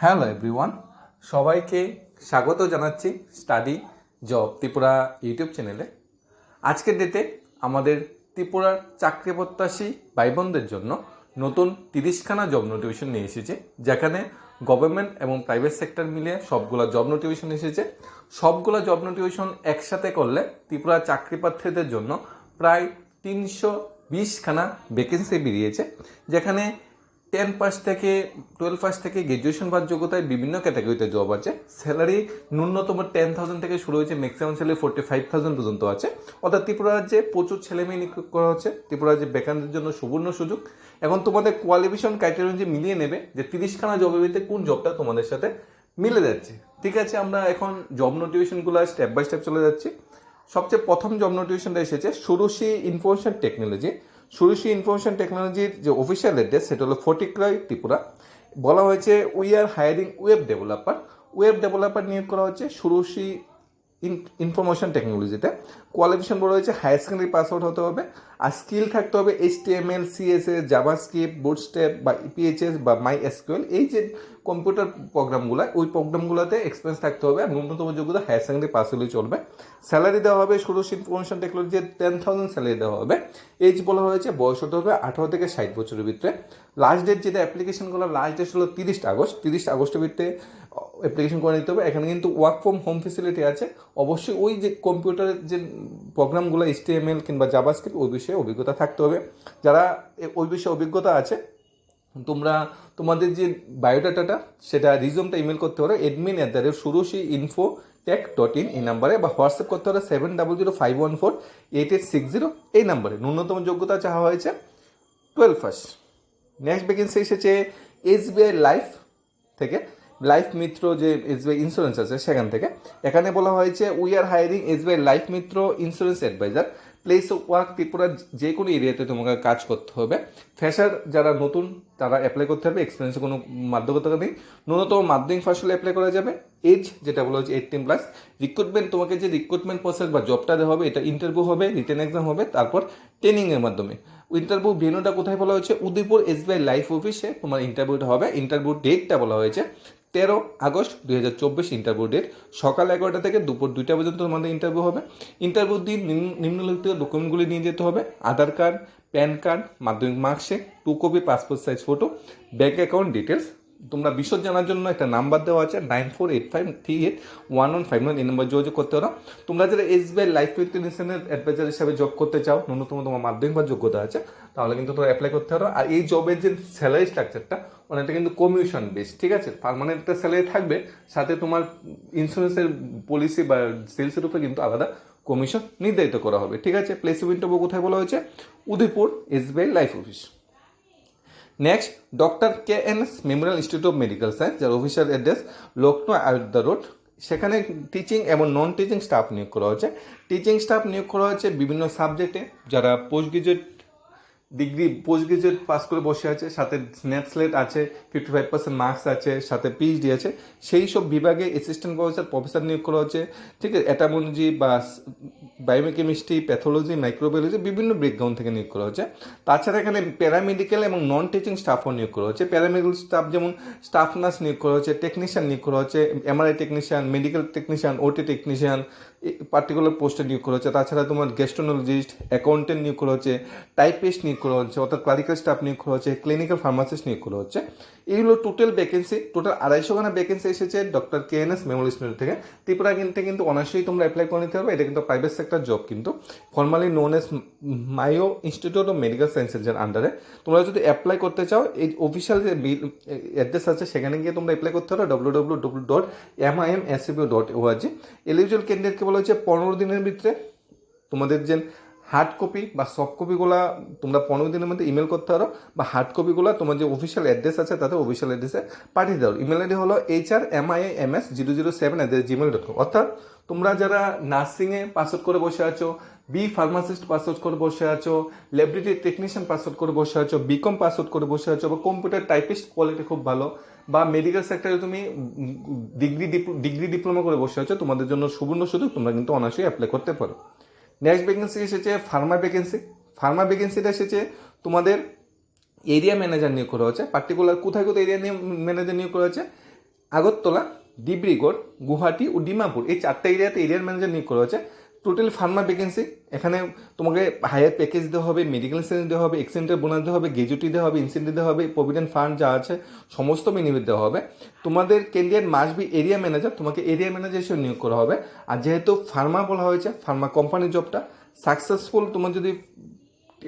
Hello everyone সবাইকে স্বাগত জানাচ্ছি স্টাডি জব ত্রিপুরা ইউটিউব চ্যানেলে আজকের ডেটে আমাদের ত্রিপুরার চাকরি প্রত্যাশী ভাই বোনদের জন্য নতুন তিরিশখানা জব নোটিফিকেশন নিয়ে এসেছে, যেখানে গভর্নমেন্ট এবং প্রাইভেট সেক্টর মিলিয়ে সবগুলো জব নোটিফিকেশন এসেছে। সবগুলো জব নোটিফিকেশন একসাথে করলে ত্রিপুরা চাকরি প্রার্থীদের জন্য প্রায় তিনশো বিশখানা ভ্যাকেন্সি বেরিয়েছে, যেখানে টেন পাস থেকে টুয়েলভ পাস থেকে গ্র্যাজুয়েশন পাস যোগ্যতায় বিভিন্ন ক্যাটাগরিতে জব আছে। স্যালারি ন্যূনতম টেন থাউজেন্ড থেকে শুরু হয়েছে maximum salary forty five thousand পর্যন্ত আছে। অর্থাৎ ত্রিপুরা রাজ্যে প্রচুর ছেলে মেয়ে নিয়োগ করা হচ্ছে। ত্রিপুরা রাজ্যে বেকারদের জন্য সুবর্ণ সুযোগ। এখন তোমাদের কোয়ালিফিকেশন ক্রাইটেরিয়া যে মিলিয়ে নেবে যে তিরিশখানা জবের ভিতরে কোন জবটা তোমাদের সাথে মিলে যাচ্ছে। ঠিক আছে, আমরা এখন জব নোটিফিকেশনগুলো স্টেপ বাই স্টেপ চলে যাচ্ছি। সবচেয়ে প্রথম জব নোটিফিকেশনটা এসেছে, Surushi information technology Surushi information টেকনোলজির যে অফিসিয়াল অ্যাড্রেস সেটা হলো ফটিক্রাই ত্রিপুরা। বলা হয়েছে we are hiring web developer web developer নিয়োগ করা হচ্ছে সুরুষি ইনফরমেশন টেকনোলজিতে। কোয়ালিফিকেশন বলা হয়েছে হায়ার সেকেন্ডারি পাস আউট হতে হবে। আর স্কিল থাকতে হবে H T M L CSS JavaScript Bootstrap বা ইপিএইচএস বা মাই এসকিউএল এই যে কম্পিউটার প্রোগ্রামগুলো ওই প্রোগ্রামগুলোতে এক্সপিরিয়েন্স থাকতে হবে আর ন্যূনতম যোগ্যতা হায়ার সেকেন্ডারি পাস হলেই চলবে। স্যালারি দেওয়া হবে সুরুষ ইনফরমেশন টেকনোলজির টেন থাউজেন্ড স্যালারি দেওয়া হবে। এজ বলা হয়েছে, বয়স হতে হবে আঠারো থেকে ষাট বছরের ভিতরে। লাস্ট ডেট যেটা অ্যাপ্লিকেশনগুলো লাস্ট ডেট হলো তিরিশ আগস্ট। তিরিশ আগস্টের ভিতরে অ্যাপ্লিকেশন করে নিতে হবে। এখানে কিন্তু ওয়ার্ক ফ্রম হোম ফেসিলিটি আছে। অবশ্যই ওই যে কম্পিউটারের যে প্রোগ্রামগুলো এইচটিএমএল কিংবা জাভাস্ক্রিপ্ট ওই বিষয়ে অভিজ্ঞতা থাকতে হবে। যারা ওই বিষয়ে অভিজ্ঞতা আছে, তোমরা, তোমাদের যে বায়োডাটাটা সেটা রিজুমটা ইমেল করতে পারো। Admin at the rate Surushi info tech dot in এই নাম্বারে বা হোয়াটসঅ্যাপ করতে পারো seven double zero five one four eight eight six zero এই নাম্বারে ন্যূনতম যোগ্যতা চাওয়া হয়েছে টুয়েলভ ফার্স্ট নেক্সট ভ্যাকেন্সি এসেছে এসবিআই লাইফ থেকে। লাইফ মিত্র যে এসবিআই ইন্স্যুরেন্স আছে, সেখান থেকে। এখানে বলা হয়েছে we are hiring SBI life Mitra insurance advisor place work ত্রিপুরার যে কোনো এরিয়াতে তোমাকে কাজ করতে হবে। ফ্রেশার যারা নতুন, তারা অ্যাপ্লাই করতে হবে। এক্সপিরিয়েন্সের কোনো মাধ্যমতা নেই। ন্যূনতম মাধ্যমিক ফসলে অ্যাপ্লাই করা যাবে। এজ যেটা বলা হচ্ছে এইটিন প্লাস রিক্রুটমেন্ট তোমাকে যে রিক্রুটমেন্ট প্রসেস বা জবটা দেওয়া হবে, এটা ইন্টারভিউ হবে রিটেন এক্সাম হবে, তারপর ট্রেনিংয়ের মাধ্যমে। ইন্টারভিউ ভেনুটা কোথায় বলা হয়েছে? উদয়পুর এসবিআই লাইফ অফিসে তোমার ইন্টারভিউটা হবে। ইন্টারভিউ ডেটটা বলা হয়েছে তেরো আগস্ট দুই হাজার চব্বিশ ইন্টারভিউ ডেট সকাল এগারোটা থেকে দুপুর দুইটা পর্যন্ত তোমাদের ইন্টারভিউ হবে। ইন্টারভিউ দিন নিম্ন- নিম্নলিখিত ডকুমেন্টগুলি নিয়ে যেতে হবে। আধার কার্ড প্যান কার্ড মাধ্যমিক marksheet two copy passport size photo bank account details তোমরা বিশদ জানার জন্য একটা নাম্বার দেওয়া আছে nine four eight five three eight one one five nine এই নাম্বার যোগাযোগ করতে পারো। তোমরা যারা এসবিআই লাইফ ইন্টারন্যাশনাল অ্যাডভাইজার হিসাবে জব করতে চাও, ন্যূনতম তোমার মাধ্যমিক বা যোগ্যতা আছে, তাহলে কিন্তু তোমরা অ্যাপ্লাই করতে পারো। আর এই জবের যে স্যালারি স্ট্রাকচারটা অনেকটা কিন্তু কমিশন বেস ঠিক আছে? পার্মানেন্ট একটা স্যালারি থাকবে, সাথে তোমার ইন্স্যুরেন্সের পলিসি বা সেলসের উপরে কিন্তু আলাদা কমিশন নির্ধারিত করা হবে। ঠিক আছে? প্লেস ইন্টারভিউ কোথায় বলা হয়েছে? Udaipur SBI life office next doctor K N S memorial institute of medical science যার officer address Lucknow Ayodhya road সেখানে টিচিং এবং নন টিচিং স্টাফ নিয়োগ করা হয়েছে। টিচিং স্টাফ নিয়োগ করা হয়েছে বিভিন্ন সাবজেক্টে যারা post graduate degree post graduate pass করে বসে আছে, সাথে স্ন্যাপ স্লেট আছে ফিফটি ফাইভ পার্সেন্ট মার্কস আছে, সাথে পিএইচডি আছে। সেই সব বিভাগে অ্যাসিস্ট্যান্ট প্রফেসর প্রফেসর নিয়োগ করা হচ্ছে। ঠিক আছে অ্যাটামোলজি বা বায়োকেমিস্ট্রি প্যাথোলজি মাইক্রোবায়োলজি বিভিন্ন ব্যাকগ্রাউন্ড থেকে নিয়োগ করা হচ্ছে। তাছাড়া এখানে প্যারামেডিক্যাল এবং নন টিচিং স্টাফও নিয়োগ করা হচ্ছে। প্যারামেডিক্যাল স্টাফ যেমন স্টাফ নার্স নিয়োগ করা হচ্ছে টেকনিশিয়ান নিয়োগ করা হচ্ছে MRI technician medical technician OT technician particular পোস্টে নিয়োগ করা হচ্ছে। তাছাড়া তোমার গেস্ট্রোনোলজিস্ট অ্যাকাউন্টেন্ট নিয়োগ করা হচ্ছে টাইপিস্ট নিয়োগ করা হচ্ছে, অর্থাৎ ক্লারিক্যাল স্টাফ নিয়োগ করা হচ্ছে ক্লিনিক্যাল ফার্মাসিস্ট নিয়োগ করা হচ্ছে। এইগুলো টোটাল ভ্যাকেন্সি টোটাল আড়াইশো খানা ভ্যাকেন্সি এসেছে doctor K N S memorial institute থেকে। ত্রিপুরা কিন্তু কিন্তু অনার্সই তোমরা অ্যাপ্লাই করে নিতে হবে এটা কিন্তু প্রাইভেট সেক্টর জব কিন্তু। ফর্মালি নোন এস মাইও ইনস্টিটিউট অফ মেডিকেল সায়েন্সের যার আন্ডারে তোমরা যদি অ্যাপ্লাই করতে চাও, এই অফিসিয়াল যে বিল অ্যাড্রেস আছে, সেখানে গিয়ে তোমরা অ্যাপ্লাই করতে পারো W W W dot M I M S dot ORG eligible ক্যান্ডিডেটকে বলা হচ্ছে পনেরো দিনের ভিতরে। তোমাদের যে হার্ড কপি বা সফট কপিগুলো তোমরা পনেরো দিনের মধ্যে ইমেল করতে পারো বা হার্ড কপিগুলো তোমার যে অফিসিয়াল অ্যাড্রেস আছে তাতে অফিসিয়াল অ্যাড্রেসে পাঠিয়ে দাও। ইমেল আইডি হলো H R M I M S zero zero seven at Gmail dot com অর্থাৎ তোমরা যারা নার্সিংয়ে পাস আউট করে বসে আছো বি ফার্মাসিস্ট পাস আউট করে বসে আছো ল্যাবরেটরি টেকনিশিয়ান পাস আউট করে বসে আছো বিকম পাস আউট করে বসে আছো বা কম্পিউটার টাইপিস্ট কোয়ালিটি খুব ভালো বা মেডিকেল সেক্টরে তুমি ডিগ্রি ডিগ্রি ডিপ্লোমা করে বসে আছো, তোমাদের জন্য সুবর্ণ সুযোগ, তোমরা কিন্তু অনার্সই অ্যাপ্লাই করতে পারো। নেক্সট ভ্যাকেন্সি এসেছে ফার্মা ভ্যাকেন্সি ফার্মা ভ্যাকেন্সিটা এসেছে তোমাদের এরিয়া ম্যানেজার নিয়োগ করা হয়েছে। পার্টিকুলার কোথায় কোথায় এরিয়া ম্যানেজার নিয়োগ করা হয়েছে? আগরতলা, ডিব্রিগড় গুহাটি ও ডিমাপুর। এই চারটে এরিয়াতে এরিয়ার ম্যানেজার নিয়োগ করা হচ্ছে টোটাল ফার্মা ভ্যাকেন্সি এখানে তোমাকে হায়ার প্যাকেজ দেওয়া হবে মেডিকেল ইন্সেন্স দেওয়া হবে এক্সেন্টার বোনাস দেওয়া হবে গেজুটি দেওয়া হবে ইনসেন্টিভ দেওয়া হবে প্রভিডেন্ট ফান্ড যা আছে, সমস্ত বেনিফিট দেওয়া হবে। তোমাদের candidate must be area manager তোমাকে এরিয়া ম্যানেজার হিসেবে নিয়োগ করা হবে। আর যেহেতু ফার্মা বলা হয়েছে ফার্মা কোম্পানির জবটা সাকসেসফুল তোমার যদি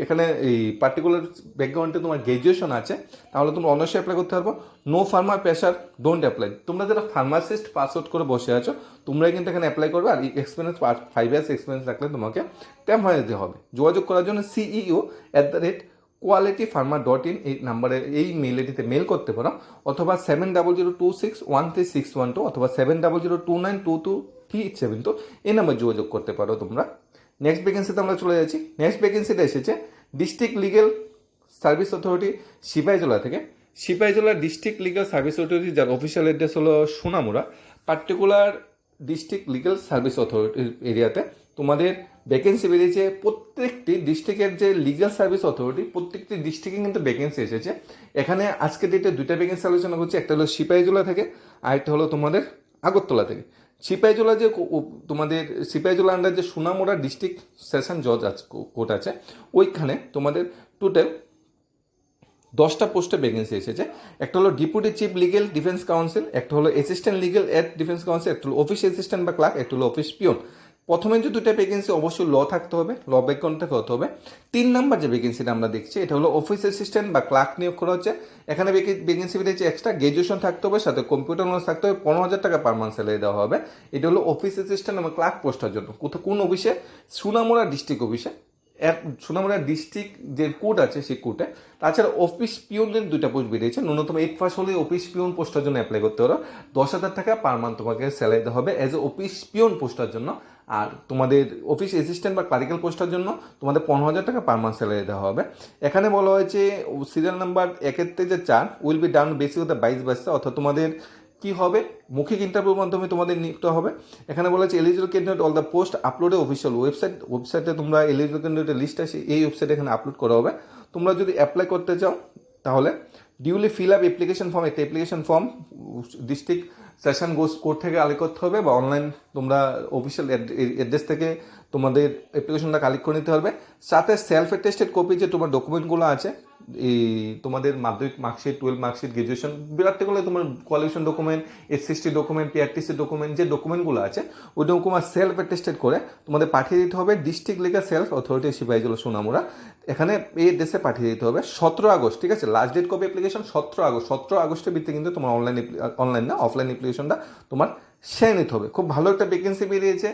এখানে এই পার্টিকুলার ব্যাকগ্রাউন্ডে তোমার গ্র্যাজুয়েশন আছে, তাহলে তোমরা অনার্সে অ্যাপ্লাই করতে পারব। No farmer pressure don't apply তোমরা যারা ফার্মাসিস্ট পাস আউট করে বসে আছো, তোমরাই কিন্তু এখানে অ্যাপ্লাই করবে আর এক্সপিরিয়েন্স ফাইভ ইয়ার্স এক্সপিরিয়েন্স রাখলে তোমাকে টেম্পারেজ দিতে হবে। যোগাযোগ করার জন্য CEO at the rate quality pharma dot in এই নাম্বারে এই মেল আইডিতে মেল করতে পারো। অথবা seven double zero two six one three six one two অথবা seven double zero two nine two two three seven two এই নাম্বার যোগাযোগ করতে পারো তোমরা। নেক্সট ভ্যাকেন্সিতে আমরা চলে যাচ্ছি। নেক্সট ভ্যাকেন্সিটা এসেছে district legal service authority Sepahijala থেকে। Sepahijala district legal service authority যার অফিসিয়াল অ্যাড্রেস হলো Sonamura. Particular district legal service authority এরিয়াতে তোমাদের ভ্যাকেন্সি বেরিয়েছে প্রত্যেকটি ডিস্ট্রিক্টের যে লিগাল সার্ভিস অথরিটি প্রত্যেকটি ডিস্ট্রিক্টে কিন্তু ভ্যাকেন্সি এসেছে। এখানে আজকে ডেটে দুইটা ভ্যাকেন্সি আলোচনা করছি, একটা হলো সিপাহীজলা থেকে আর একটা হলো তোমাদের আগরতলা থেকে। সিপাহীজলা যে তোমাদের সিপাহীজলা আন্ডার যে সুনামোড়া ডিস্ট্রিক্ট সেশন জজ কোর্ট আছে, ওইখানে তোমাদের টোটাল দশটা পোস্টে ভ্যাকেন্সি এসেছে। একটা হলো deputy chief legal defence counsel একটা হলো assistant legal at defence counsel একটা হলো অফিস অ্যাসিস্ট্যান্ট বা ক্লার্ক একটা হলো অফিস পিওন প্রথমে যে দুটো ভ্যাকেন্সি অবশ্যই ল থাকতে হবে ল ব্যাকগ্রাউন্ড থেকে হতে হবে। তিন নাম্বার যে ভ্যাকেন্সিটা আমরা দেখছি, এটা হলো অফিস অ্যাসিস্ট্যান্ট বা ক্লার্ক নিয়োগ করা হচ্ছে। এখানে ভ্যাকেন্সি বেরিয়েছে এক্সট্রা গ্রাজুয়েশন থাকতে হবে, সাথে কম্পিউটার নলেজ থাকতে হবে, পনেরো হাজার টাকা পার মান্থ স্যালারি দেওয়া হবে। এটা হলো অফিস অ্যাসিস্ট্যান্ট এবং ক্লার্ক পোস্টের জন্য। কোথাও কোন অফিসে সুনামুড়া ডিস্ট্রিক্ট অফিসে এক সোনামুড়া ডিস্ট্রিক্ট যে কোর্ট আছে, সেই কোর্টে তাছাড়া অফিস পিওনের দুইটা পোস্ট বেরিয়েছে ন্যূনতম এইট পাস হলে অফিস পিওন পোস্টের জন্য অ্যাপ্লাই করতে পারো। দশ হাজার টাকা পার মান্থ তোমাকে স্যালারি দেওয়া হবে। অ্যাজ এ অফিস পিওন পোস্টের জন্য আর তোমাদের অফিস অ্যাসিস্ট্যান্ট বা ক্লারিক্যাল পোস্টের জন্য তোমাদের পনেরো হাজার টাকা পার মান্থ স্যালারি দেওয়া হবে। এখানে বলা হয়েছে সিরিয়াল নাম্বার একের থেকে চার উইল বি ডাউন বেসি হতে বাইশ বাইশটা অর্থাৎ তোমাদের কি হবে? মৌখিক ইন্টারভিউর মাধ্যমে তোমাদের নিতে হবে। এখানে বলা হচ্ছে eligible candidate all the post আপলোডে official website ওয়েবসাইটে তোমরা এলিজিবল ক্যান্ডিডেটের লিস্ট আছে এই ওয়েবসাইটে এখানে আপলোড করা হবে। তোমরা যদি অ্যাপ্লাই করতে চাও, তাহলে duly fill up application form একটা অ্যাপ্লিকেশন ফর্ম ডিস্ট্রিক্ট সেশন গোস কোর্ট থেকে কালেক্ট করতে হবে বা অনলাইন তোমরা অফিসিয়াল অ্যাড্রেস থেকে তোমাদের অ্যাপ্লিকেশনটা কালেক্ট করে নিতে হবে। সাথে সেলফ অ্যাটেস্টেড কপি যে তোমার ডকুমেন্টগুলো আছে তোমাদের মাধ্যমিক মার্কশিট টুয়েলভ মার্কশিট গ্রাজুয়েশন বিরাটগুলো তোমার qualification document SC ST document PRTC document যে ডকুমেন্টগুলো আছে, ওই ডকুমেন্ট সেলফ অ্যাটেস্টেড করে তোমাদের পাঠিয়ে দিতে হবে district legal self authority Sepahijala Sonamura এখানে এই দেশে পাঠিয়ে দিতে হবে সতেরো আগস্ট, ঠিক আছে? লাস্ট ডেট কপি অ্যাপ্লিকেশন সতেরো আগস্ট। সতেরো আগস্টের ভিত্তিতে কিন্তু তোমার অনলাইন অনলাইন না অফলাইন অ্যাপ্লিকেশনটা তোমার সেরে নিতে হবে। খুব ভালো একটা ভ্যাকেন্সি বেরিয়েছে।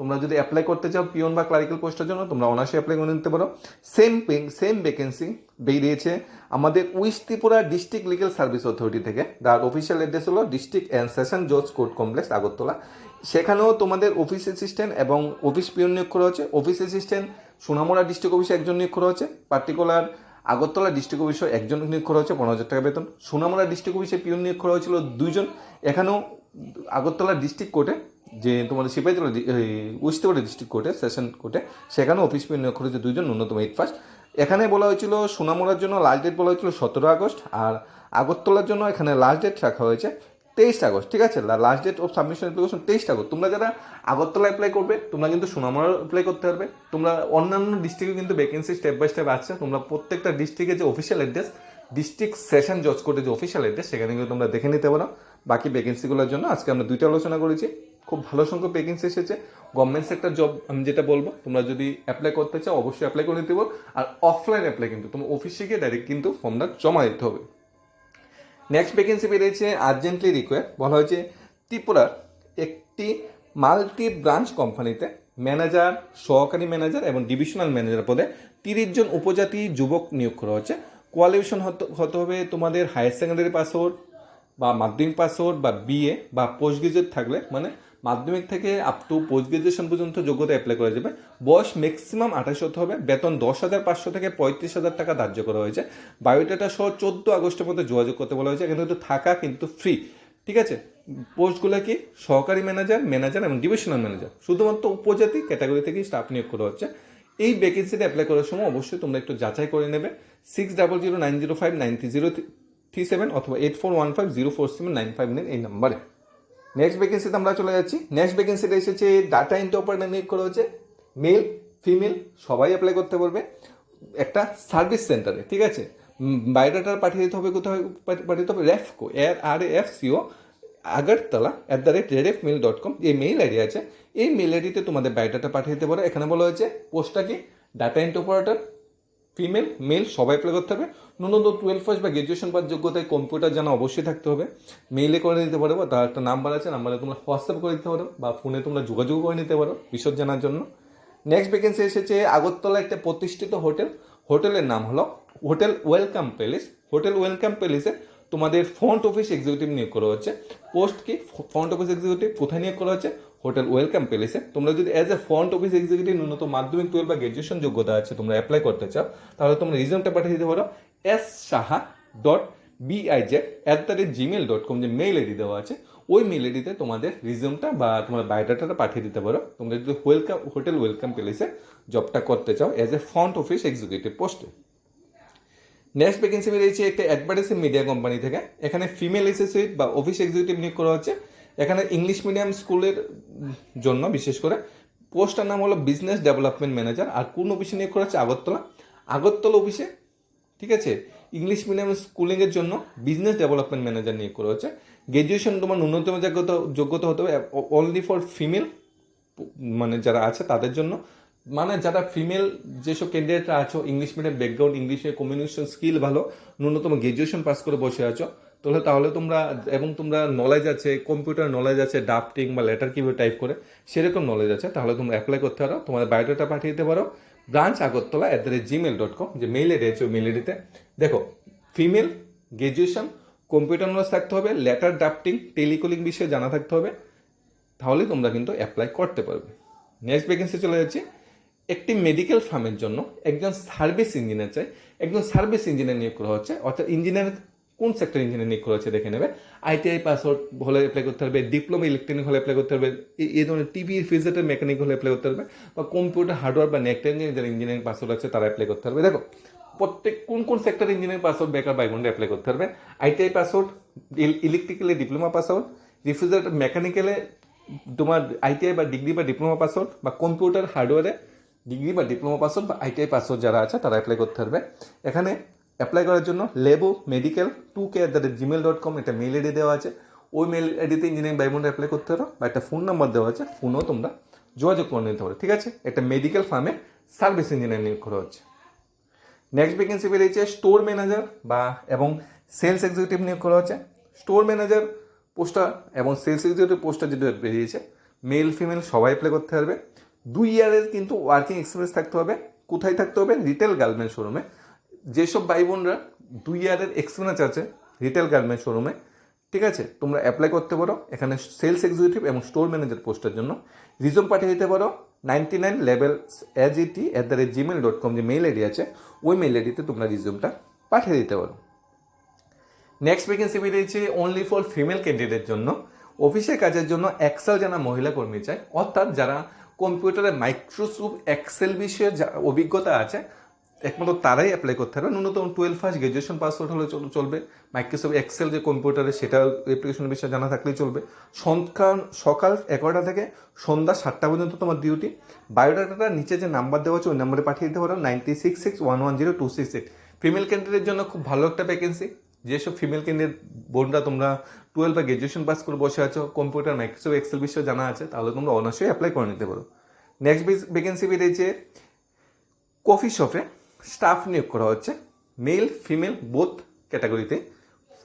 তোমরা যদি অ্যাপ্লাই করতে চাও পিওন বা ক্লারিক্যাল পোস্টের জন্য, তোমরা অনার্সে অ্যাপ্লাই করে নিতে পারো। সেম সেম ভ্যাকেন্সি বেরিয়েছে আমাদের west Tripura district legal service authority থেকে। যার অফিসিয়াল অ্যাড্রেস হলো ডিস্ট্রিক্ট অ্যান্ড সেশন জজ কোর্ট কমপ্লেক্স আগরতলা। সেখানেও তোমাদের অফিস অ্যাসিস্ট্যান্ট এবং অফিস পিওন নিয়োগ করা হচ্ছে অফিস অ্যাসিস্ট্যান্ট সোনামুড়া ডিস্ট্রিক্ট অফিসে একজন নিয়োগ করা হচ্ছে পার্টিকুলার আগরতলা ডিস্ট্রিক্ট অফিসে একজন নিয়োগ করা হচ্ছে পনেরো হাজার টাকা বেতন। সোনামুড়া ডিস্ট্রিক্ট অফিসে পিওন নিয়োগ করা হয়েছিল দুইজন। এখানেও আগরতলা ডিস্ট্রিক্ট কোর্টে যে তোমাদের সিপাহীজলা ওয়েস্ট ত্রিপুরা ডিস্ট্রিক্ট কোর্টে সেশন কোর্টে সেখানে অফিস পিওন নিয়োগ করা হয়েছে দুইজন ন্যূনতম এইট ফার্স্ট এখানে বলা হয়েছিল সোনামুড়ার জন্য লাস্ট ডেট বলা হয়েছিল সতেরো আগস্ট, আর আগরতলার জন্য এখানে লাস্ট ডেট রাখা হয়েছে তেইশ আগস্ট, ঠিক আছে? Last date of submission application তেইশ আগস্ট। তোমরা যারা আগরতলা অ্যাপ্লাই করবে, তোমরা কিন্তু সোনামুড়া অ্যাপ্লাই করতে পারবে। তোমরা অন্যান্য ডিস্ট্রিক্টে কিন্তু ভ্যাকেন্সি স্টেপ বাই স্টেপ আছে। তোমরা প্রত্যেকটা ডিস্ট্রিক্টে যে অফিসিয়াল অ্যাড্রেস ডিস্ট্রিক্ট সেশন জজ কোর্টের যে অফিসিয়াল অ্যাড্রেস সেখানে কিন্তু তোমরা দেখে নিতে পারো। বাকি ভ্যাকেন্সিগুলোর জন্য আজকে আমরা দুইটা আলোচনা করেছি। খুব ভালো সংখ্যক ভ্যাকেন্সি এসেছে। গভর্নমেন্ট সেক্টর জব আমি যেটা বলব, তোমরা যদি অ্যাপ্লাই করতে চাও, অবশ্যই অ্যাপ্লাই করে নিতে পারো। আর অফলাইন অ্যাপ্লাই কিন্তু, তোমার অফিসে গিয়ে ডাইরেক্ট কিন্তু ফর্মটা জমা দিতে হবে। নেক্সট ভ্যাকেন্সি বেরিয়েছে আর্জেন্টলি রিকোয়ার বলা হয়েছে ত্রিপুরার একটি মাল্টি ব্রাঞ্চ কোম্পানিতে ম্যানেজার সহকারী ম্যানেজার এবং ডিভিশনাল ম্যানেজার পদে তিরিশ জন উপজাতি যুবক নিয়োগ করা হচ্ছে। কোয়ালিফিকেশন হতে হবে তোমাদের হায়ার সেকেন্ডারি পাসওয়ার্ড বা মাধ্যমিক পাসওয়ার্ড বা বিএ বা পোস্ট গ্রাজুয়েট থাকলে মানে মাধ্যমিক থেকে আপ টু পোস্ট গ্রাজুয়েশন পর্যন্ত যোগ্যতা অ্যাপ্লাই করা যাবে। বয়স ম্যাক্সিমাম আঠাশ হতে হবে। বেতন দশ হাজার পাঁচশো থেকে পঁয়ত্রিশ হাজার টাকা ধার্য করা হয়েছে। বায়োডাটা সহ চোদ্দ আগস্টের মধ্যে যোগাযোগ করতে বলা হয়েছে। কিন্তু থাকা কিন্তু ফ্রি ঠিক আছে? পোস্টগুলো কি? সহকারী ম্যানেজার ম্যানেজার এবং ডিভিশনাল ম্যানেজার শুধুমাত্র উপজাতি ক্যাটাগরি থেকেই স্টাফ নিয়োগ করা হচ্ছে। এই ভ্যাকেন্সিতে অ্যাপ্লাই করার সময় অবশ্যই তোমরা একটু যাচাই করে নেবে। Six double zero nine zero five nine zero three seven অথবা eight four one five zero four seven nine five nine এই নাম্বারে নেক্সট ভ্যাকেন্সিতে আমরা চলে যাচ্ছি। নেক্সট ভ্যাকেন্সিতে এসেছে ডাটা এন্ট্রি অপারেটর নিয়োগ করা হয়েছে। মেল ফিমেল সবাই অ্যাপ্লাই করতে পারবে। একটা সার্ভিস সেন্টারে ঠিক আছে? বায়োডাটা পাঠিয়ে দিতে হবে কোথায়? পাঠিয়ে দিতে হবে রেফকো এর R F CO Agartala at the rate red mail dot com এই মেইল আইডি আছে। এই মেল আইডিতে তোমাদের বায়োডাটা পাঠিয়ে দিতে পারো। এখানে বলা হয়েছে পোস্টটা কি? Data entry operator female male সবাই অ্যাপ্লাই করতে হবে। ন্যূনতম টুয়েলভ পাস বা গ্রাজুয়েশন পাস যোগ্যতায় কম্পিউটার জানা অবশ্যই থাকতে হবে। মেইলে করে নিতে পারো বা তার একটা নাম্বার আছে নাম্বারে তোমরা হোয়াটসঅ্যাপ করে দিতে পারো বা ফোনে তোমরা যোগাযোগ করে নিতে পারো বিশদ জানার জন্য। নেক্সট ভ্যাকেন্সি এসেছে আগরতলা একটা প্রতিষ্ঠিত হোটেল। হোটেলের নাম হলো hotel welcome palace. Hotel welcome প্যালেসে তোমাদের ফ্রন্ট অফিস এক্সিকিউটিভ নিয়োগ করা হচ্ছে। পোস্ট কি? ফ্রন্ট অফিস এক্সিকিউটিভ কোথায় নিয়োগ করা হচ্ছে? হোটেল ওয়েলকাম প্যালেসে। তোমরা যদি as a front office executive ন্যূনতম মাধ্যমিক টুয়েলভ বা গ্রাজুয়েশন যোগ্যতা আছে তোমরা অ্যাপ্লাই করতে চাও, তাহলে তোমরা রিজনটা পাঠিয়ে দিতে পারো S Saha dot BIZ at the rate Gmail dot com যে মেইল আইডি দেওয়া আছে, ওই মেইল আইডিতে তোমাদের রিজনটা বা তোমার বায়োডাটাটা পাঠিয়ে দিতে পারো। তোমরা যদি ওয়েলকাম হোটেল ওয়েলকাম প্যালেসে জবটা করতে চাও as a front office executive পোস্টে নেক্সট ভ্যাকেন্সি বেরিয়েছে একটা অ্যাডভার্টাইজিং মিডিয়া কোম্পানি থেকে। এখানে ফিমেল অ্যাসোসিয়েট বা অফিস এক্সিকিউটিভ নিয়োগ করা হচ্ছে। এখানে ইংলিশ মিডিয়াম স্কুলের জন্য, বিশেষ করে, পোস্টটার নাম হলো বিজনেস ডেভেলপমেন্ট ম্যানেজার, আর কোন অফিসে নিয়োগ করা হচ্ছে আগরতলা? আগরতলা অফিসে, ঠিক আছে? ইংলিশ মিডিয়াম স্কুলিংয়ের জন্য বিজনেস ডেভেলপমেন্ট ম্যানেজার নিয়োগ করা হচ্ছে গ্র্যাজুয়েশন তোমার ন্যূনতম যোগ্যতা যোগ্যতা হতে হবে অনলি ফর ফিমেল মানে যারা আছে তাদের জন্য। মানে যারা ফিমেল যেসব ক্যান্ডিডেটরা আছো, ইংলিশ মিডিয়াম ব্যাকগ্রাউন্ড ইংলিশে কমিউনিকেশন স্কিল ভালো, ন্যূনতম গ্র্যাজুয়েশন পাস করে বসে আছো তাহলে তাহলে তোমরা, এবং তোমরা নলেজ আছে কম্পিউটার নলেজ আছে ডাফটিং বা লেটার কীভাবে টাইপ করে, সেরকম নলেজ আছে, তাহলে তোমরা অ্যাপ্লাই করতে পারো, তোমাদের বায়োডাটা পাঠিয়ে দিতে পারো branch Agartala at the rate Gmail dot com যে মেইল আইডি আছে ওই মেইল আইডিতে দেখো ফিমেল গ্র্যাজুয়েশন কম্পিউটার নলেজ থাকতে হবে লেটার ড্রাফটিং টেলিকলিং বিষয়ে জানা থাকতে হবে, তাহলে তোমরা কিন্তু অ্যাপ্লাই করতে পারবে। নেক্সট ভ্যাকেন্সি চলে যাচ্ছে, একটি মেডিকেল ফার্মের জন্য একজন সার্ভিস ইঞ্জিনিয়ার চাই, একজন সার্ভিস ইঞ্জিনিয়ার নিয়োগ করা হচ্ছে, অর্থাৎ ইঞ্জিনিয়ার কোন সেক্টর ইঞ্জিনিয়ার নিয়োগ করা হচ্ছে দেখে নেবে। আইটিআই পাসওয়ার্ড হলে অ্যাপ্লাই করতে হবে ডিপ্লোমা ইলেকট্রনিক হলে অ্যাপ্লাই করতে হবে এই- ধরনের টিভি ফিজিটার মেকানিক হলে অ্যাপ্লাই করতে হবে বা কম্পিউটার হার্ডওয়্যার বা নেটওয়ার্কিং যারা ইঞ্জিনিয়ারিং পাসওয়ার্ড আছে তারা অ্যাপ্লাই করতে হবে দেখো, প্রত্যেক কোন কোন সেক্টর ইঞ্জিনিয়ারিং পাসওয়ার্ড বেকার বাই বোনরা অ্যাপ্লাই করতে পারবে? আইটিআই পাস পাসওয়ার্ড ইলেকট্রিক্যালে ডিপ্লোমা পাসওয়ার্ড রিফ্রিজারেটর মেকানিক্যালে তোমার আইটিআই বা ডিগ্রি বা ডিপ্লোমা পাস পাসওয়ার্ড বা কম্পিউটার হার্ডওয়্যারে ডিগ্রি বা ডিপ্লোমা পাসওয়ার্ড বা আইটিআই পাসওয়ার্ড যারা আছে তারা অ্যাপ্লাই করতে পারবে। এখানে অ্যাপ্লাই করার জন্য Livo medical two K at the rate Gmail dot com একটা মেল আইডি দেওয়া আছে। ওই মেল আইডিতে ইঞ্জিনিয়ারিং বাইবন্ডে অ্যাপ্লাই করতে পারো বা একটা ফোন নাম্বার দেওয়া আছে ফোনও তোমরা যোগাযোগ করে নিতে পারো, ঠিক আছে? একটা মেডিকেল ফার্মে সার্ভিস ইঞ্জিনিয়ার নিয়োগ করা হচ্ছে। নেক্সট ভ্যাকেন্সি বেরিয়েছে স্টোর ম্যানেজার বা এবং সেলস এক্সিকিউটিভ নিয়োগ করা হচ্ছে। স্টোর ম্যানেজার পোস্টটা এবং সেলস এক্সিকিউটিভ পোস্টটা যেটা বেরিয়েছে মেল ফিমেল সবাই অ্যাপ্লাই করতে পারবে। দুই ইয়ারের কিন্তু ওয়ার্কিং এক্সপিরিয়েন্স থাকতে হবে। কোথায় থাকতে হবে? রিটেল গার্মেন্ট শোরুমে যেসব ভাই বোনরা দুই ইয়ারের এক্সপিরিয়েন্স আছে রিটেল গার্মেন্ট শোরুমে ঠিক আছে? তোমরা অ্যাপ্লাই করতে পারো এখানে সেলস এক্সিকিউটিভ এবং স্টোর ম্যানেজার পোস্টের জন্য। রিজম পাঠিয়ে দিতে পারো ninety nine level age ET at the rate Gmail dot com যে মেইল আইডি আছে, ওই মেইল আইডিতে তোমরা রিজুমটা পাঠিয়ে দিতে পারো। নেক্সট ভ্যাকেন্সি বেরিয়েছে অনলি ফর ফিমেল ক্যান্ডিডেট জন্য। অফিসের কাজের জন্য এক্সেল জানা মহিলা কর্মী চায়, অর্থাৎ যারা কম্পিউটারে মাইক্রোসফট এক্সেল বিষয়ে অভিজ্ঞতা আছে একমাত্র তারাই অ্যাপ্লাই করতে পারবে। ন্যূনতম টুয়েলভ ফার্স্ট গ্রাজুয়েশন পাসওয়ার্ড হলে চলবে। মাইক্রোসফট এক্সেল যে কম্পিউটারে সেটা অ্যাপ্লিকেশনের বিষয়ে জানা থাকলেই চলবে। সন্ধ্যা, সকাল এগারোটা থেকে সন্ধ্যা সাতটা পর্যন্ত তোমার ডিউটি বায়োডাটাটা নিচে যে নাম্বার দেওয়া আছে, ওই নাম্বারে পাঠিয়ে দিতে পারো। Ninety six six one one zero two six eight female ক্যান্ডিডেটের জন্য খুব ভালো একটা ভ্যাকেন্সি যেসব ফিমেল ক্যান্ডিডেট বোনরা তোমরা টুয়েলভ বা গ্রাজুয়েশন পাস করে বসে আছো কম্পিউটার মাইক্রোসফট এক্সেল বিষয়ে জানা আছে, তাহলে তোমরা অনার্সই অ্যাপ্লাই করে নিতে পারো। নেক্সট ভ্যাকেন্সি বেরিয়েছে কফি শপে স্টাফ নিয়োগ করা হচ্ছে মেল ফিমেল বোথ ক্যাটাগরিতে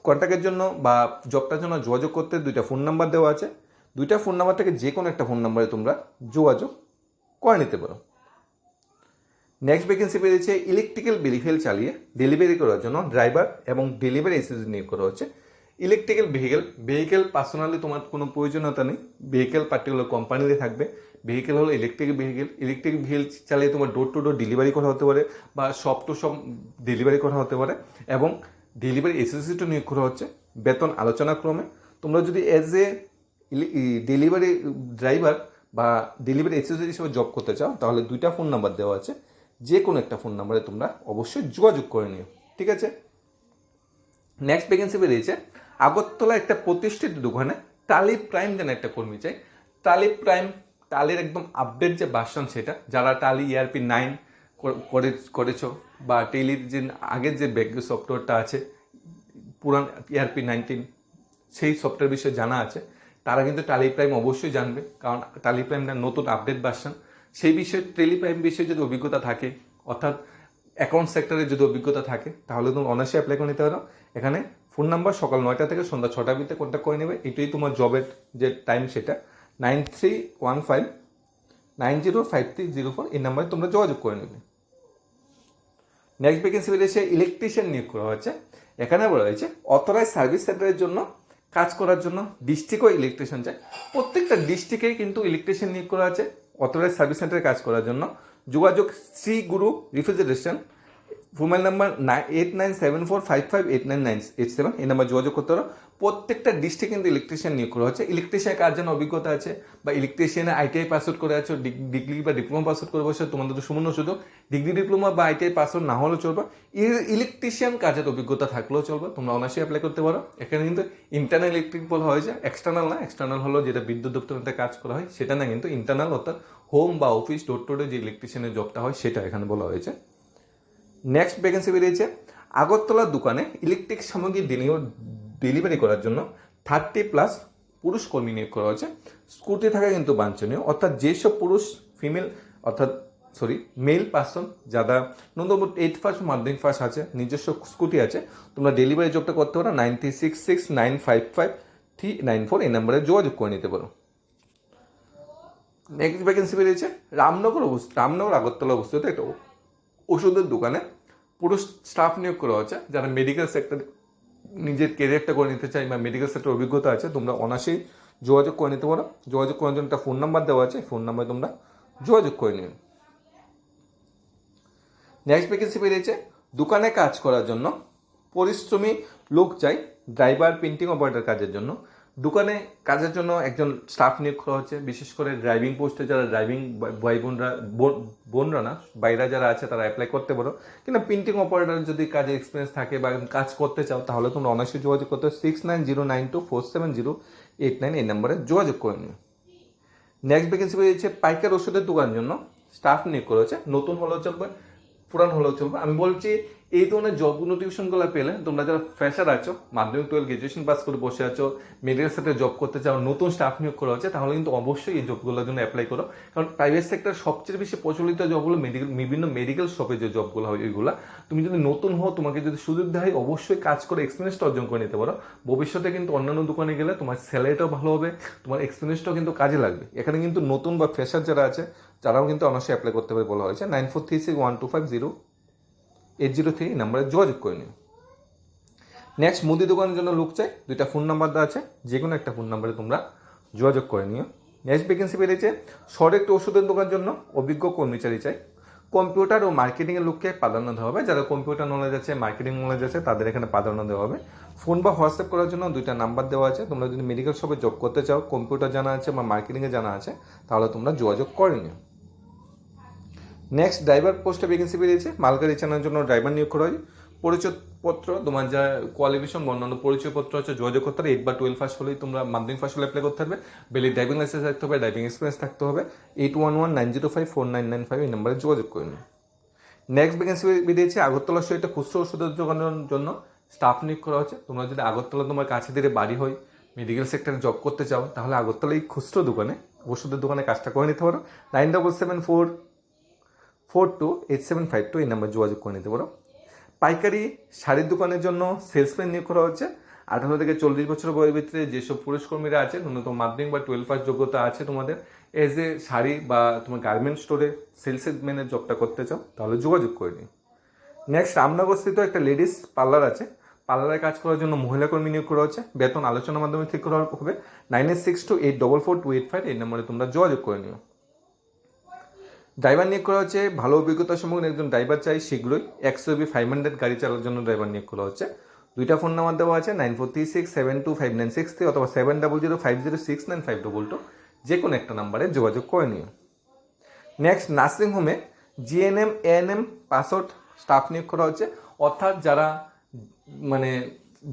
কন্ট্যাক্টের জন্য বা জবটার জন্য যোগাযোগ করতে দুইটা ফোন নাম্বার দেওয়া আছে। দুইটা ফোন নাম্বার থেকে যে কোনো একটা ফোন নাম্বারে তোমরা যোগাযোগ করে নিতে পারো। নেক্সট ভ্যাকেন্সি পেয়েছে ইলেকট্রিক্যাল ভেহিকেল চালিয়ে ডেলিভারি করার জন্য ড্রাইভার এবং ডেলিভারি এসেন্সি নিয়োগ করা হচ্ছে। ইলেকট্রিক্যাল ভেহিকেল ভেহিকেল পার্সোনালি তোমার কোনো প্রয়োজনীয়তা নেই। ভেহিকেল পার্টিকুলার কোম্পানিতে থাকবে। ভেহিকেল হলো ইলেকট্রিক ভেহিকেল ইলেকট্রিক ভেহিকেল চালিয়ে তোমার ডোর টু ডোর ডেলিভারি করা হতে পারে বা শপ টু শপ ডেলিভারি করা হতে পারে এবং ডেলিভারি এসেন্সিটা নিয়োগ করা হচ্ছে বেতন আলোচনা ক্রমে। তোমরা যদি এজ এ ডেলিভারি ড্রাইভার বা ডেলিভারি এসেসরি হিসেবে জব করতে চাও, তাহলে দুইটা ফোন নাম্বার দেওয়া আছে। যে কোনো একটা ফোন নাম্বারে তোমরা অবশ্যই যোগাযোগ করে নিও। ঠিক আছে? নেক্সট ভ্যাকেন্সি বেরিয়েছে আগরতলা একটা প্রতিষ্ঠিত দোকানে টালি প্রাইম যেন একটা কর্মী চাই। টালি প্রাইম টালির একদম আপডেট যে ভার্সন সেটা, যারা টালি ইআরপি নাইন করে করেছ বা টেলির যে, আগের যে ব্যাক সফটওয়্যারটা আছে, পুরান ইআরপি নাইনটিন সেই সফটওয়্যার বিষয়ে জানা আছে, তারা কিন্তু টালি প্রাইম অবশ্যই জানবে, কারণ টালি প্রাইমটা নতুন আপডেট ভার্সন সেই বিষয়ে টেলি প্রাইম বিষয়ে যদি অভিজ্ঞতা থাকে, অর্থাৎ অ্যাকাউন্ট সেক্টরে যদি অভিজ্ঞতা থাকে, তাহলে তুমি অনার্সে অ্যাপ্লাই করে নিতে পারো। এখানে ফোন নাম্বার সকাল নয়টা থেকে সন্ধ্যা ছটার ভিতরে কন্ট্যাক্ট করে নেবে। এটাই তোমার জবের যে টাইম সেটা। Nine three one five, nine zero five three zero four এই নাম্বারে তোমরা যোগাযোগ করে নেবে। নেক্সট ভ্যাকেন্সি বেরিয়েছে ইলেকট্রিশিয়ান নিয়োগ করা হচ্ছে এখানে বলা হয়েছে অথরাইজ সার্ভিস সেন্টারের জন্য কাজ করার জন্য ডিস্ট্রিক্টও ইলেকট্রিশিয়ান চাই। প্রত্যেকটা ডিস্ট্রিক্টেই কিন্তু ইলেকট্রিশিয়ান নিয়োগ করা আছে অথরাইজ সার্ভিস সেন্টারে কাজ করার জন্য। যোগাযোগ Shri Guru refrigeration mobile number eight nine seven four five five eight nine nine eight seven এই নাম্বার যোগাযোগ করতে পারো। প্রত্যেকটা ডিস্ট্রিক্ট কিন্তু ইলেকট্রিশিয়ান নিয়োগ করা হচ্ছে। ইলেকট্রিশিয়ান কার জন্য অভিজ্ঞতা আছে? বা ইলেকট্রিশিয়ানে আইটিআই পাস আউট করে আছো ডিগ্রি বা ডিপ্লোমা পাস আউট করে বসে তোমাদের তো সুমন শুধু ডিগ্রি ডিপ্লোমা বা আইটিআই পাস আউট না হলেও চলবে। ইলেকট্রিশিয়ান কাজের অভিজ্ঞতা থাকলেও চলবে। তোমরা অনার্সে অ্যাপ্লাই করতে পারো। এখানে কিন্তু ইন্টারনাল ইলেকট্রিক বলা হয় যে এক্সটার্নাল না এক্সটার্নাল হলো যেটা বিদ্যুৎ দপ্তরেতে কাজ করা হয়, সেটা না কিন্তু ইন্টারনাল অর্থাৎ হোম বা অফিস ডোর টোরে যে ইলেকট্রিশিয়ানের জবটা হয়, সেটা এখানে বলা হয়েছে। নেক্সট ভ্যাকেন্সি বেরিয়েছে। আগরতলার দোকানে ইলেকট্রিক সামগ্রী বিনিয়োগ ডেলিভারি করার জন্য থার্টি প্লাস পুরুষ কর্মী নিয়োগ করা হয়েছে। স্কুটি থাকা কিন্তু বাঞ্ছনীয়। অর্থাৎ যেসব পুরুষ ফিমেল অর্থাৎ সরি মেল পার্সন যারা ন্যূনতম এইট ফার্স্ট মাধ্যমিক ফার্স্ট আছে, নিজস্ব স্কুটি আছে, তোমরা ডেলিভারি জবটা করতে পারো nine three six six nine five five three nine four এই নাম্বারে যোগাযোগ করে নিতে পারো। নেক্সট ভ্যাকেন্সি বেরিয়েছে, রামনগর অবস্থিত রামনগর, আগরতলা অবস্থিত একটা ওষুধের দোকানে পুরুষ স্টাফ নিয়োগ করা হয়েছে, যারা মেডিকেল সেক্টর নিজের কেরিয়ারটা করে নিতে চাই বা মেডিকেল সেক্টর অভিজ্ঞতা আছে, তোমরা অনাসেই যোগাযোগ করে নিতে পারো। যোগাযোগ করার জন্য একটা ফোন নাম্বার দেওয়া আছে ফোন নাম্বারে তোমরা যোগাযোগ করে নিও। নেক্সট ভ্যাকেন্সি বেরিয়েছে দোকানে কাজ করার জন্য। পরিশ্রমী লোক চাই ড্রাইভার প্রিন্টিং অপারেটর কাজের জন্য। দোকানে কাজের জন্য একজন স্টাফ নিয়োগ করা হচ্ছে, বিশেষ করে ড্রাইভিং পোস্টে যারা ড্রাইভিং ভাই বোনরা বোন- বোনরা না, বাইরা যারা আছে তারা অ্যাপ্লাই করতে পারো। কিন্তু প্রিন্টিং অপারেটার যদি কাজে এক্সপিরিয়েন্স থাকে বা কাজ করতে চাও, তাহলে তোমরা অনার্সে যোগাযোগ করতে six nine zero nine two four seven zero eight nine এই নাম্বারে যোগাযোগ করে নিও। নেক্সট ভ্যাকেন্সি বেরিয়েছে পাইকার ওষুধের দোকানের জন্য। স্টাফ নিয়োগ করা করেছে নতুন হলেও চলবে পুরান হলেও চলবে আমি বলছি, এই ধরনের জব নোটিফিকেশনগুলো পেলে তোমরা যারা ফ্রেশার আছো মাধ্যমিক টুয়েলভ গ্রাজুয়েশন পাস করে বসে আছো মেডিকেল সেক্টরে জব করতে চাও, নতুন স্টাফ নিয়োগ করা হচ্ছে, তাহলে কিন্তু অবশ্যই এই জবগুলোর জন্য অ্যাপ্লাই করো। কারণ প্রাইভেট সেক্টর সবচেয়ে বেশি প্রচলিত জবগুলো মেডিকেল বিভিন্ন মেডিকেল শপে যে জবগুলো হয় ওইগুলো তুমি যদি নতুন হও, তোমাকে যদি সুযোগ দেয়, অবশ্যই কাজ করে এক্সপিরিয়েন্সটা অর্জন করে নিতে পারো। ভবিষ্যতে কিন্তু অন্যান্য দোকানে গেলে তোমার স্যালারিটাও ভালো হবে, তোমার এক্সপিরিয়েন্সটাও কিন্তু কাজে লাগবে। এখানে কিন্তু নতুন বা ফ্রেশার যারা আছে তারাও কিন্তু অনার্সে অ্যাপ্লাই করতে পারে বলা হয়েছে। Nine four three six one two five zero eight zero three নাম্বারে যোগাযোগ করে নিও। নেক্সট মুদি দোকানের জন্য লোক চাই। দুইটা ফোন নাম্বার দেওয়া আছে। যে কোনো একটা ফোন নাম্বারে তোমরা যোগাযোগ করে নিও। নেক্সট ভ্যাকেন্সি বেরিয়েছে শহরে একটি ওষুধের দোকানের জন্য অভিজ্ঞ কর্মচারী চাই। কম্পিউটার ও মার্কেটিংয়ের লোককে প্রাধান্য দেওয়া হবে। যারা কম্পিউটার নলেজ আছে মার্কেটিং নলেজ আছে, তাদের এখানে প্রাধান্য দেওয়া হবে। ফোন বা হোয়াটসঅ্যাপ করার জন্য দুইটা নাম্বার দেওয়া আছে। তোমরা যদি মেডিকেল শপে জব করতে চাও, কম্পিউটার জানা আছে বা মার্কেটিংয়ে জানা আছে, তাহলে তোমরা যোগাযোগ করে নিও। নেক্সট ড্রাইভার পোস্টে ভ্যাকেন্সি বেরিয়েছে মালগাড়ি চালানোর জন্য ড্রাইভার নিয়োগ করা হয়। পরিচয়পত্র, তোমার যা কোয়ালিফিকেশন অন্যান্য পরিচয়পত্র আছে, যোগাযোগ করতে হবে এইট বা টুয়েলভ ফার্স্ট হলেই তোমরা মাধ্যমিক ফার্স্ট হলে অ্যাপ্লাই করতে হবে বেলি ড্রাইভিং লাইসেন্স থাকতে হবে ড্রাইভিং এক্সপিরিয়েন্স থাকতে হবে। Eight one one nine zero five four nine nine five এই নাম্বারে যোগাযোগ করে নিন। নেক্সট ভ্যাকেন্সি বেরিয়েছে আগরতলা সহিত খুচরো ওষুধের দোকানের জন্য স্টাফ নিয়োগ করা হচ্ছে। তোমরা যদি আগরতলা তোমার কাছে দিয়ে বাড়ি হয় মেডিকেল সেক্টরে জব করতে চাও, তাহলে আগরতলা এই খুচরো দোকানে, ওষুধের দোকানে কাজটা করে নিতে পারো। Nine double seven four four two eight seven five two এই নাম্বার যোগাযোগ করে নিতে পারো। পাইকারি শাড়ির দোকানের জন্য সেলসম্যান নিয়োগ করা হচ্ছে। আঠারো থেকে চল্লিশ বছর বয়সের ভিতরে যেসব পুরুষ কর্মীরা আছে ন্যূনতম মাধ্যমিক বা টুয়েলভ পাস যোগ্যতা আছে তোমাদের এজ এ শাড়ি বা তোমার গার্মেন্ট স্টোরে সেলসম্যানের জবটা করতে চাও, তাহলে যোগাযোগ করে নিও। নেক্সট রামনগরস্থিত একটা লেডিস পার্লার আছে। পার্লারে কাজ করার জন্য মহিলা কর্মী নিয়োগ করা হচ্ছে। বেতন আলোচনার মাধ্যমে ঠিক করা হবে। Nine eight six two eight double four two eight five এই নম্বরে তোমরা যোগাযোগ করে নিও। ড্রাইভার নিয়োগ করা হচ্ছে, ভালো অভিজ্ঞতা সম্পন্ন একজন ড্রাইভার চাই শীঘ্রই, একশো বি ফাইভ হান্ড্রেড গাড়ি চালানোর জন্য ড্রাইভার নিয়োগ করা হচ্ছে। দুইটা ফোন নাম্বার দেওয়া আছে nine four three six seven two five nine six three অথবা seven double zero five zero six nine five double two যে কোনো একটা নাম্বারে যোগাযোগ করে নিও। নেক্সট নার্সিং নার্সিংহোমে জিএনএম এএনএম পাসওয়ার্ড স্টাফ নিয়োগ করা হচ্ছে। অর্থাৎ যারা মানে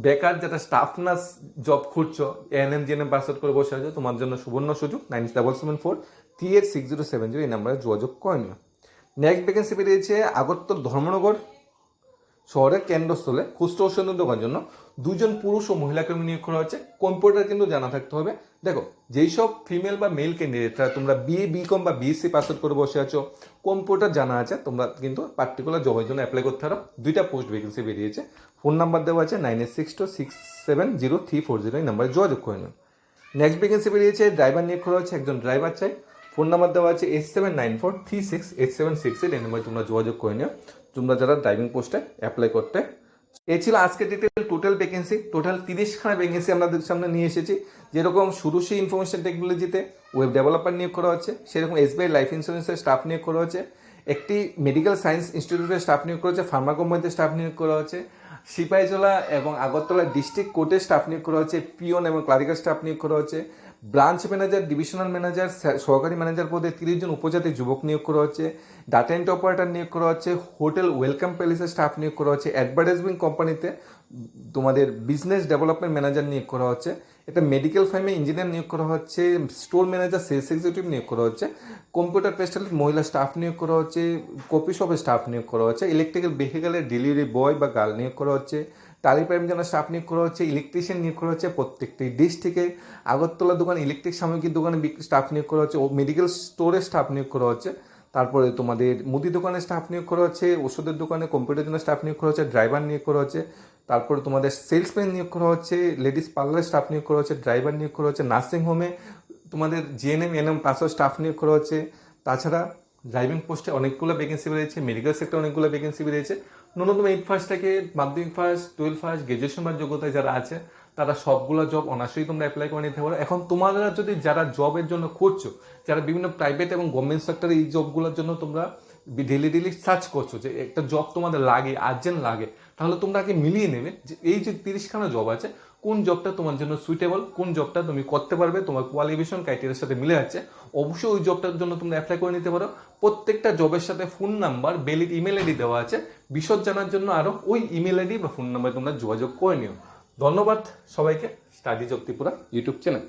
বেকার, যারা স্টাফ নার্স জব খুঁজছো এএনএম জিএনএম পাস আউট করে বসে আছো, তোমার জন্য সুবর্ণ সুযোগ nine double seven four three eight six zero seven zero এই নাম্বারে যোগাযোগ করে নিও। নেক্সট ভ্যাকেন্সি বেরিয়েছে আগরতল ধর্মনগর শহরের কেন্দ্রস্থলে খুচরো ওষুধের দোকান জন্য। দুজন পুরুষ ও মহিলা কর্মী নিয়োগ করা হচ্ছে কম্পিউটার কিন্তু জানা থাকতে হবে। দেখো, যেই সব ফিমেল বা মেল ক্যান্ডিডেটরা তোমরা বিএ বিকম বা বিএসসি পাস আউট করে বসে আছো কম্পিউটার জানা আছে, তোমরা কিন্তু পার্টিকুলার জবের জন্য অ্যাপ্লাই করতে পারো। দুইটা পোস্ট ভ্যাকেন্সি বেরিয়েছে ফোন নাম্বার দেওয়া আছে nine eight six two six seven zero three four zero এই নাম্বারে যোগাযোগ করে নিন নেক্সট ভ্যাকেন্সি বেরিয়েছে ড্রাইভার নিয়োগ করা হচ্ছে একজন ড্রাইভার চাই। ফোন নাম্বার দেওয়া আছে eight seven nine four three six eight seven six eight এই নাম্বারে তোমরা যোগাযোগ করে নিও। তোমরা যারা ড্রাইভিং পোস্টে অ্যাপ্লাই করতে এই ছিল আজকের ডিটেল টোটাল ভ্যাকেন্সি টোটাল তিরিশখানা ভ্যাকেন্সি আপনাদের সামনে নিয়ে এসেছি। যেরকম সুরুষি ইনফরমেশন টেকনোলজিতে ওয়েব ডেভেলপার নিয়োগ করা হচ্ছে, সেরকম এসবিআই লাইফ ইন্স্যুরেন্সের স্টাফ নিয়োগ করা হচ্ছে, একটি মেডিকেল সায়েন্স ইনস্টিটিউটের স্টাফ নিয়োগ করা হচ্ছে ফার্মা কোম্পানিতে স্টাফ নিয়োগ করা হচ্ছে সিপাহীজলা এবং আগরতলা ডিস্ট্রিক্ট কোর্টে স্টাফ নিয়োগ করা হচ্ছে পিওন এবং ক্লারিক্যাল স্টাফ নিয়োগ করা হচ্ছে ব্রাঞ্চ ম্যানেজার, ডিভিশনাল ম্যানেজার সহকারী ম্যানেজার পদে তিরিশ জন উপজাতি যুবক নিয়োগ করা হচ্ছে ডাটা এন্ট্রি অপারেটর নিয়োগ করা হচ্ছে, হোটেল ওয়েলকাম প্যালেসের স্টাফ নিয়োগ করা হচ্ছে অ্যাডভার্টাইজমেন্ট কোম্পানিতে তোমাদের বিজনেস ডেভেলপমেন্ট ম্যানেজার নিয়োগ করা হচ্ছে একটা মেডিকেল ফার্মে ইঞ্জিনিয়ার নিয়োগ করা হচ্ছে, স্টোর ম্যানেজার, সেলস এক্সিকিউটিভ নিয়োগ করা হচ্ছে, কম্পিউটার স্পেশালিস্ট, মহিলা স্টাফ নিয়োগ করা হচ্ছে কপি শপের স্টাফ নিয়োগ করা হচ্ছে, ইলেকট্রিক্যাল ভেহিকেলের ডেলিভারি বয় বা গার্ল নিয়োগ করা হচ্ছে টালি পাইপ যেন স্টাফ নিয়োগ করা হচ্ছে ইলেকট্রিশিয়ান নিয়োগ করা হচ্ছে প্রত্যেকটি ডিস্ট্রিক্টে আগরতলা দোকান ইলেকট্রিক সামগ্রীর দোকানে স্টাফ নিয়োগ করা হচ্ছে ও মেডিকেল স্টোরে স্টাফ নিয়োগ করা হচ্ছে তারপরে তোমাদের মুদি দোকানে স্টাফ নিয়োগ করা হচ্ছে ওষুধের দোকানে কম্পিউটার জন্য স্টাফ নিয়োগ করা হচ্ছে ড্রাইভার নিয়োগ করা হচ্ছে তারপরে তোমাদের সেলসম্যান নিয়োগ করা হচ্ছে লেডিস পার্লারের স্টাফ নিয়োগ করা হচ্ছে ড্রাইভার নিয়োগ করা হচ্ছে নার্সিং হোমে তোমাদের জিএনএম এনএম পাঁচশো স্টাফ নিয়োগ করা হচ্ছে তাছাড়া ড্রাইভিং পোস্টে অনেকগুলো ভ্যাকেন্সি বেরিয়েছে মেডিকেল সেক্টরে অনেকগুলো ভ্যাকেন্সি বেরিয়েছে ন্যূনতম এইট ফার্স্ট থেকে মাধ্যমিক ফার্স্ট টুয়েলভ ফার্স্ট গ্রাজুয়েশন বা যোগ্যতায় যারা আছে, তারা সবগুলো জব অনার্সই তোমরা অ্যাপ্লাই করে নিতে পারো। এখন তোমরা যদি যারা জবের জন্য করছ, যারা বিভিন্ন প্রাইভেট এবং গভর্নমেন্ট সেক্টরে এই জবগুলোর জন্য তোমরা ডেলি ডেলি সার্চ করছ যে একটা জব তোমাদের লাগে আর্জেন্ট লাগে তাহলে তোমরা আগে মিলিয়ে নেবে যে এই যে তিরিশখানা জব আছে, কোন জবটা তোমার জন্য সুইটেবল কোন জবটা তুমি করতে পারবে, তোমার কোয়ালিফিকেশন ক্রাইটেরিয়ার সাথে মিলে যাচ্ছে। অবশ্যই ওই জবটার জন্য তোমরা অ্যাপ্লাই করে নিতে পারো। প্রত্যেকটা জবের সাথে ফোন নাম্বার বেলিড ইমেল আইডি দেওয়া আছে। বিশদ জানার জন্য আরও ওই ইমেল আইডি বা ফোন নাম্বারে তোমরা যোগাযোগ করে নিও। ধন্যবাদ সবাইকে। Study job Tripura YouTube channel